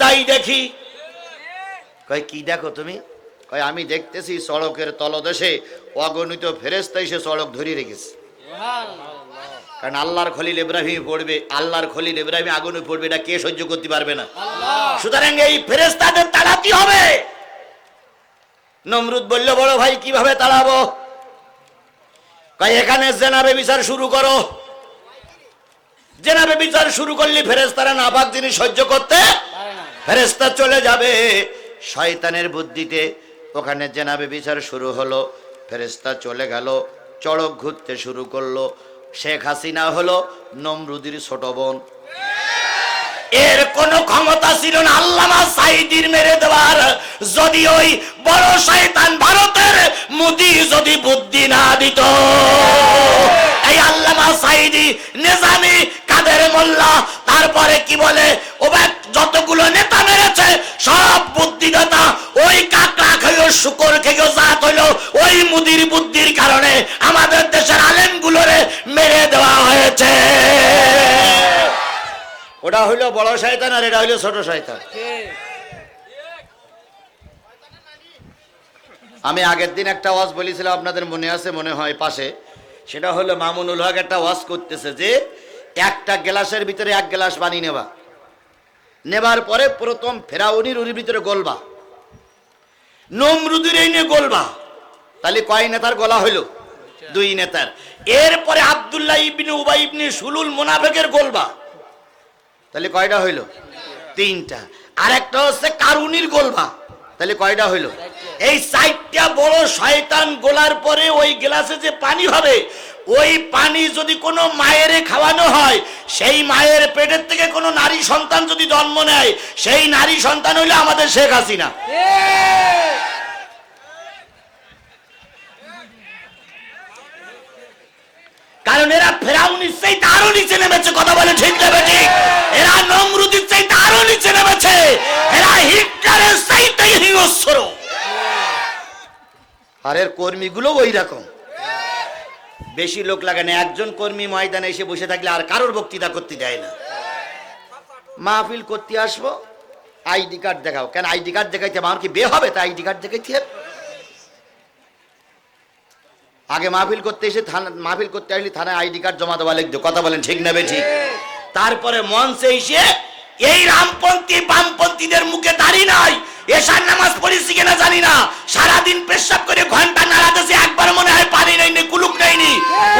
তাই দেখি। কয় কি দেখো তুমি? কয় আমি দেখতেছি সড়কের তলদেশে অগণিত ফেরেস্তা এসে সড়ক ধরিয়ে রেখেছে। কারণ আল্লাহর খলিল ইব্রাহিম পড়বে আল্লাহর খলিল ইব্রাহিম আগুনে পড়বে এটা কে সহ্য করতে পারবে না। সুতরাং এই ফেরেস্তাদের তাড়াতে হবে। নমরুদ বলল বড় ভাই কীভাবে তাড়াবো কয় এখানে জেনাবে বিচার শুরু করো। জেনাবে বিচার শুরু করলে ফেরেস্তারা নাপাক জিনিস সহ্য করতে ফেরেস্তা চলে যাবে। শয়তানের বুদ্ধিতে ওখানে জেনাবে বিচার শুরু হলো। ফেরেস্তা চলে গেল, চড়ক ঘুরতে শুরু করল। শেখ হাসিনা হলো নমরুদির ছোট বোন। এর কোন ক্ষমতা ছিল না, আল্লামা সাইদির মেরে দেওয়ার। যদি ওই বড় শয়তান ভারতের মুদি যদি বুদ্ধি না দিত। এই আল্লামা সাইদি নিজামি কাদের মোল্লা, তারপরে কি বলে ও যতগুলো নেতা ওটা হইল বড় শয়তান আর এটা হইল ছোট শয়তান। আমি আগের দিন একটা ওয়াজ বলেছিলাম আপনাদের মনে আছে মনে হয় পাশে। সেটা হলো মামুনুল হক একটা ওয়াজ করতেছে যে একটা গ্লাসের ভিতরে এক গ্লাস পানি নেবা। নেবার পরে প্রথম ফেরাউনির উরির ভিতরে গলবা। নমরুদির এই নিয়ে গলবা। তাহলে কয় নেতার গলা হইল? দুই নেতার। এরপরে আব্দুল্লাহ ইবনে উবাই ইবনে সুলুল মোনাফেকের গলবা। তাহলে কয়টা হইল? তিনটা। আর একটা হচ্ছে কারুনির গোলবা তাহলে কয়টা হইল? এই চারটা বড় শয়তান গোলার পরে ওই গ্লাসে যে পানি হবে, ওই পানি যদি কোনো মায়ের খাওয়ানো হয়, সেই মায়ের পেটের থেকে কোনো নারী সন্তান যদি জন্ম নেয়, সেই নারী সন্তান হইলে আমাদের শেখ হাসিনা কারণ চাইতে আরও নিচে নেমেছে, কথা বলে ঠিক নেবে ঠিক এরা নমরুদির চাইতে আরও নিচে নেমেছে। এরা হিটলারের চাইতে হিংস্র। আর এর কর্মীগুলো ওই রকম। বেশি লোক লাগে না, একজন কর্মী ময়দানে এসে বসে থাকলে আর কারোর বক্তৃতা করতে দেয় না। মাহফিল করতে আসব, আইডি কার্ড দেখাও। কেন আইডি কার্ড দেখাইতে আমার কি বে হবে? তা আইডি কার্ড দেখাইতে হবে? আগে মাহফিল করতে এসে থানা, মাহফিল করতে আসলে, থানায় আইডি কার্ড জমা দেওয়া লিখতো। কথা বলেন ঠিক নেবে ঠিক? তারপরে মঞ্চে এসে এই রামপন্থী, বামপন্থীদের মুখে দাড়ি নাই। এশার নামাজ পড়েছি কিনা জানি না। সারাদিন পেশাব করে ঘণ্টা নাড়াতেছে একবার মনে হয় পানি নেইনি কুলুক নেইনি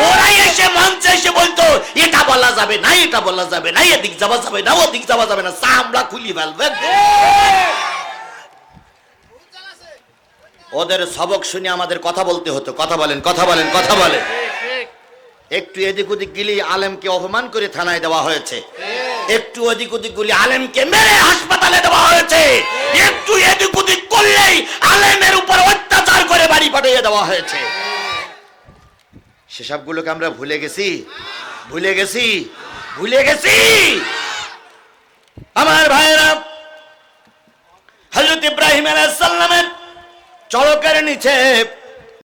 ওরাই এসে মঞ্চে এসে বলতো, এটা বলা যাবে না, এটা বলা যাবে না, এদিক যাওয়া যাবে না, ওদিক যাওয়া যাবে না, চামড়া খুলি ফেলবে। ওদের সবক শুনে আমাদের কথা বলতে হতো। কথা বলেন কথা বলেন কথা বলেন। একটু এদিক ওদিক গেলে আলেমকে অপমান করে থানায় দেওয়া হয়েছে। একটু এদিক ওদিক গুলি আলেমকে মেরে হাসপাতালে দেওয়া হয়েছে। একটু এদিক ওদিক করলেই আলেমের উপর অত্যাচার করে বাড়ি পাঠিয়ে দেওয়া হয়েছে। সেসবগুলোকে আমরা ভুলে গেছি। ভুলে গেছি। ভুলে গেছি। আমার ভাইয়েরা হজরত ইব্রাহিম আলাইহিস সালামের চড়কের নিচে